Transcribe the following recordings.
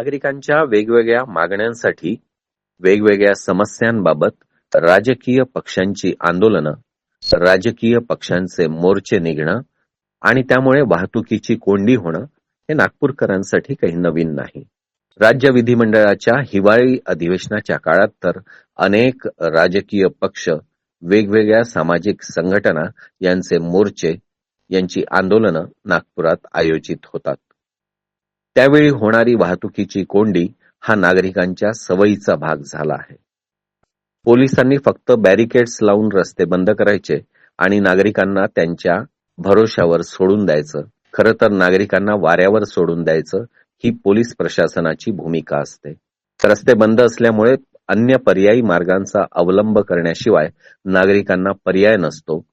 नागरिकांच्या वेगवेगळ्या मागण्यांसाठी वेगवेगळ्या समस्यांबाबत राजकीय पक्षांची आंदोलनं राजकीय पक्षांचे मोर्चे निघणं आणि त्यामुळे वाहतुकीची कोंडी होणं हे नागपूरकरांसाठी काही नवीन नाही. राज्य विधिमंडळाच्या हिवाळी अधिवेशनाच्या काळात तर अनेक राजकीय पक्ष वेगवेगळ्या सामाजिक संघटना यांचे मोर्चे यांची आंदोलनं नागपुरात आयोजित होतात. त्यावेळी होणारी वाहतुकीची कोंडी हा नागरिकांच्या सवयीचा भाग झाला आहे. पोलिसांनी फक्त बॅरिकेड्स लावून रस्ते बंद करायचे आणि नागरिकांना त्यांच्या भरोशावर सोडून द्यायचं. खरं तर नागरिकांना वाऱ्यावर सोडून द्यायचं ही पोलीस प्रशासनाची भूमिका असते. रस्ते बंद असल्यामुळे अन्य पर्यायी मार्गांचा अवलंब करण्याशिवाय नागरिकांना पर्याय नसतो.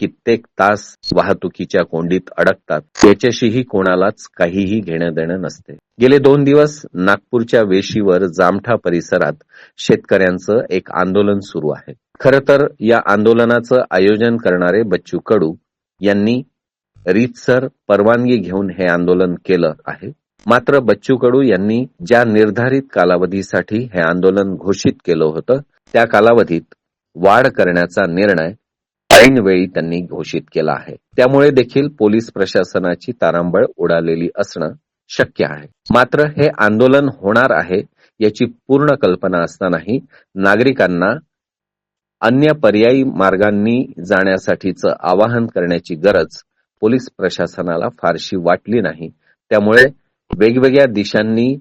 कित्येक तास वाहतुकीच्या कोंडीत अडकतात. याच्याशीही कोणालाच काहीही घेणं देणं नसते. गेले दोन दिवस नागपूरच्या वेशीवर जामठा परिसरात शेतकऱ्यांचं एक आंदोलन सुरू आहे. खर तर या आंदोलनाचं आयोजन करणारे बच्चू कडू यांनी रीतसर परवानगी घेऊन हे आंदोलन केलं आहे. मात्र बच्चू कडू यांनी ज्या निर्धारित कालावधीसाठी हे आंदोलन घोषित केलं होतं त्या कालावधीत वाढ करण्याचा निर्णय ऐनवेळी त्यांनी घोषित केला आहे. त्यामुळे देखील पोलीस प्रशासनाची तारांबळ उडालेली असणं शक्य आहे. मात्र हे आंदोलन होणार आहे याची पूर्ण कल्पना असतानाही नागरिकांना अन्य पर्यायी मार्गांनी जाण्यासाठीचं आवाहन करण्याची गरज पोलीस प्रशासनाला फारशी वाटली नाही. त्यामुळे वेगवेगळ्या दिशांनी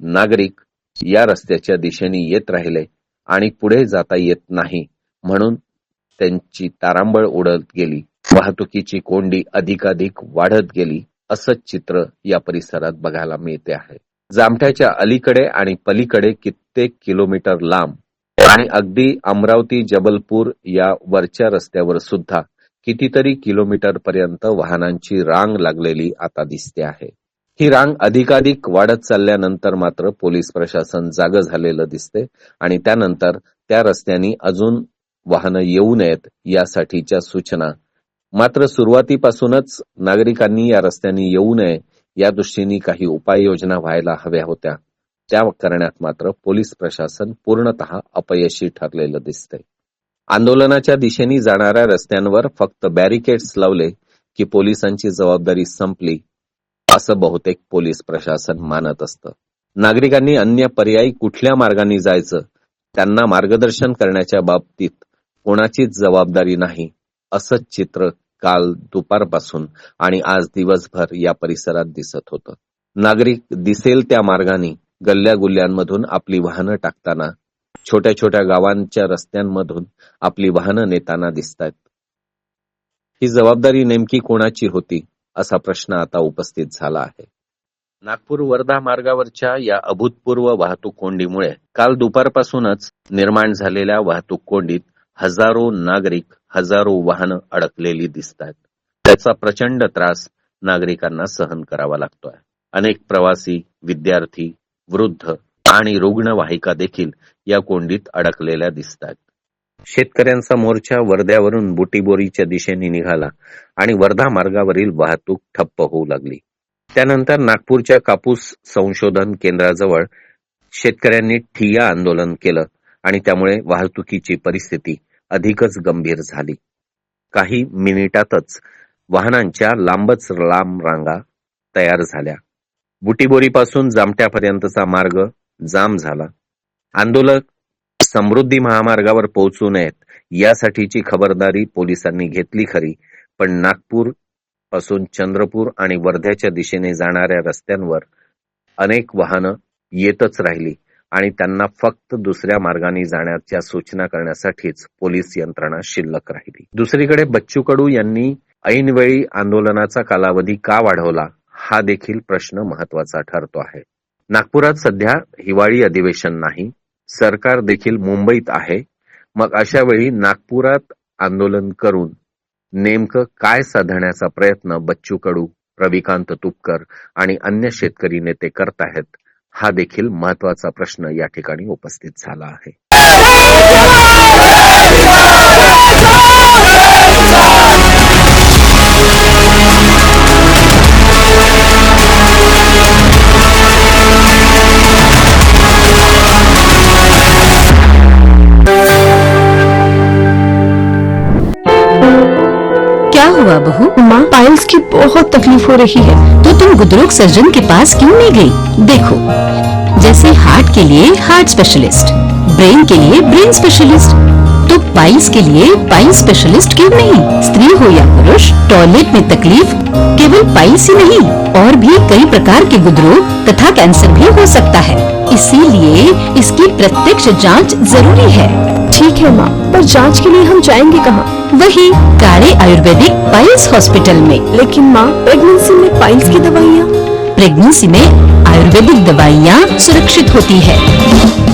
नागरिक या रस्त्याच्या दिशेने येत राहिले आणि पुढे जाता येत नाही म्हणून त्यांची तारांबळ उडत गेली. वाहतुकीची कोंडी अधिकाधिक वाढत गेली असंच चित्र या परिसरात बघायला मिळते आहे. जामठ्याच्या अलीकडे आणि पलीकडे कित्येक किलोमीटर लांब आणि अगदी अमरावती जबलपूर या वरच्या रस्त्यावर सुद्धा कितीतरी किलोमीटर पर्यंत वाहनांची रांग लागलेली आता दिसते आहे. ही रांग अधिकाधिक वाढत चालल्यानंतर मात्र पोलीस प्रशासन जाग झालेलं दिसते आणि त्यानंतर त्या रस्त्यांनी अजून वाहनं येऊ नयेत यासाठीच्या सूचना. मात्र सुरुवातीपासूनच नागरिकांनी या रस्त्यांनी येऊ नये या दृष्टीने काही उपाययोजना व्हायला हव्या होत्या. त्या करण्यात मात्र पोलीस प्रशासन पूर्णतः अपयशी ठरलेलं दिसते आंदोलनाच्या दिशेने जाणाऱ्या रस्त्यांवर फक्त बॅरिकेड्स लावले की पोलिसांची जबाबदारी संपली असं बहुतेक पोलीस प्रशासन मानत असतं. नागरिकांनी अन्य पर्यायी कुठल्या मार्गाने जायचं त्यांना मार्गदर्शन करण्याच्या बाबतीत कोणाचीच जबाबदारी नाही असंच चित्र काल दुपारपासून आणि आज दिवसभर या परिसरात दिसत होतं. नागरिक दिसेल त्या मार्गाने गल्ल्या गुल्ल्यांमधून आपली वाहनं टाकताना छोट्या छोट्या गावांच्या रस्त्यांमधून आपली वाहनं नेताना दिसतात ही जबाबदारी नेमकी कोणाची होती असा प्रश्न आता उपस्थित झाला आहे. नागपूर वर्धा मार्गावरच्या या अभूतपूर्व वाहतूक कोंडीमुळे काल दुपारपासूनच निर्माण झालेल्या वाहतूक कोंडीत हजारो नागरिक हजारो वाहनं अडकलेली दिसतात त्याचा प्रचंड त्रास नागरिकांना सहन करावा लागतोय. अनेक प्रवासी विद्यार्थी वृद्ध आणि रुग्णवाहिका देखील या कोंडीत अडकलेल्या दिसतात शेतकऱ्यांचा मोर्चा वर्ध्यावरून बुटीबोरीच्या दिशेने निघाला आणि वर्धा मार्गावरील वाहतूक ठप्प होऊ लागली. त्यानंतर नागपूरच्या कापूस संशोधन केंद्राजवळ शेतकऱ्यांनी ठिय्या आंदोलन केलं आणि त्यामुळे वाहतुकीची परिस्थिती अधिकच गंभीर झाली. काही मिनिटातच वाहनांच्या लांबच लांब रांगा तयार झाल्या. बुटीबोरीपासून जामट्यापर्यंतचा मार्ग जाम झाला. आंदोलक समृद्धी महामार्गावर पोहोचू नयेत यासाठीची खबरदारी पोलिसांनी घेतली खरी पण नागपूरपासून चंद्रपूर आणि वर्ध्याच्या दिशेने जाणाऱ्या रस्त्यांवर अनेक वाहनं येतच राहिली. आणि त्यांना फक्त दुसऱ्या मार्गाने जाण्याच्या सूचना करण्यासाठीच पोलीस यंत्रणा शिल्लक राहिली. दुसरीकडे बच्चू कडू यांनी ऐनवेळी आंदोलनाचा कालावधी का वाढवला हा देखील प्रश्न महत्त्वाचा ठरतो आहे. नागपुरात सध्या हिवाळी अधिवेशन नाही सरकार देखील मुंबईत आहे. मग अशा वेळी नागपुरात आंदोलन करून नेमकं काय साधण्याचा प्रयत्न बच्चू कडू रविकांत तुपकर आणि अन्य शेतकरी नेते करत आहेत हा देखील महत्त्वाचा प्रश्न या ठिकाणी उपस्थित झाला आहे. बहुत तकलीफ़ हो रही है। तो तुम गुदरोग सर्जन के पास क्यों नहीं गई? देखो, जैसे हार्ट के लिए हार्ट स्पेशलिस्ट, ब्रेन के लिए ब्रेन स्पेशलिस्ट तो पाइल्स के लिए पाइल स्पेशलिस्ट क्यों नहीं? स्त्री हो या पुरुष, टॉयलेट में तकलीफ़ केवल पाइल्स ही नहीं, और भी कई प्रकार के गुदरोग तथा कैंसर भी हो सकता है। इसीलिए इसकी प्रत्यक्ष जाँच ज़रूरी है। ठीक है माँ पर जाँच के लिए हम जाएँगे कहाँ? वही काड़े आयुर्वेदिक पाइल्स हॉस्पिटल में। लेकिन माँ प्रेगनेंसी में पाइल्स की दवाइयाँ? प्रेगनेंसी में आयुर्वेदिक दवाइयाँ सुरक्षित होती है।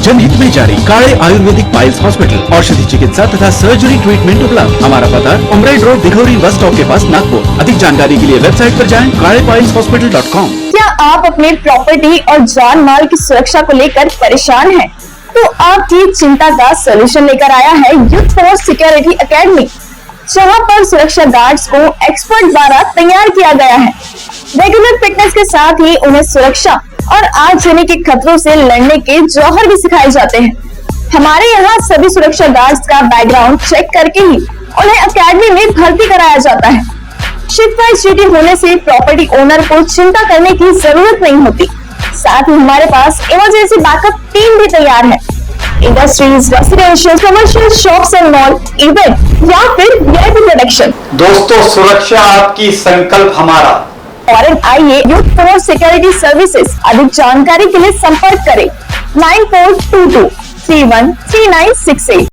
जनहित में जारी काड़े आयुर्वेदिक पाइल्स हॉस्पिटल औषधि चिकित्सा तथा सर्जरी ट्रीटमेंट उपलब्ध। हमारा पता Umred road Dighori bus stop के पास नागपुर। अधिक जानकारी के लिए वेबसाइट पर जाएँ Kade piles hospital dot com. क्या आप अपने प्रॉपर्टी और जान माल की सुरक्षा को लेकर परेशान हैं? तो आपकी चिंता का सलूशन लेकर आया है यूथ फोर्स सिक्योरिटी अकेडमी जहाँ पर सुरक्षा गार्ड्स को एक्सपर्ट द्वारा तैयार किया गया है। रेगुलर फिटनेस के साथ ही उन्हें सुरक्षा और आगजनी के खतरों से लड़ने के जौहर भी सिखाए जाते हैं। हमारे यहाँ सभी सुरक्षा गार्ड्स का बैकग्राउंड चेक करके ही उन्हें अकेडमी में भर्ती कराया जाता है। शिफ्ट वाइज ड्यूटी होने से प्रॉपर्टी ओनर को चिंता करने की ज़रूरत नहीं होती। साथ ही हमारे पास इमरजेंसी बैकअप टीम भी तैयार है। Industries residential commercial shops and mall event या फिर वीआईपी प्रोडक्शन दोस्तों सुरक्षा आपकी संकल्प हमारा। फॉरन आइए यूथ फोर्स सिक्योरिटी सर्विसेज़ अधिक जानकारी के लिए संपर्क करें। Nine four two two three one three nine six eight